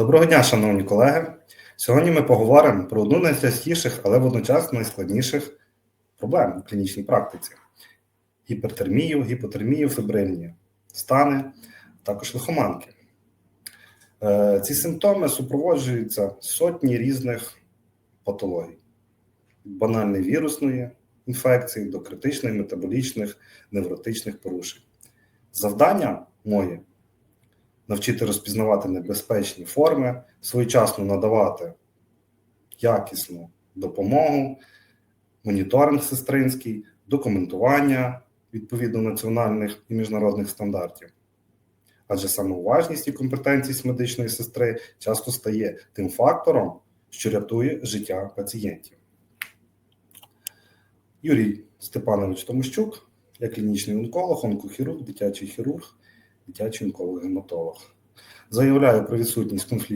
Доброго дня, шановні колеги. Сьогодні ми поговоримо про одну з найчастіших, але водночас найскладніших проблем у клінічній практиці: гіпертермію, гіпотермію, фібрильні стани, також лихоманки. Е, Ці симптоми супроводжуються сотні різних патологій: банальної вірусної інфекції до критичних метаболічних, невротичних порушень. Завдання моє навчити розпізнавати небезпечні форми, своєчасно надавати якісну допомогу, моніторинг сестринський, документування відповідно національних і міжнародних стандартів. Адже саме уважність і компетентність медичної сестри часто стає тим фактором, що рятує життя пацієнтів. Юрій Степанович Томощук, я клінічний онколог, онкохірург, дитячий хірург, дитячий онколог-гематолог. Заявляю про відсутність конфлікту.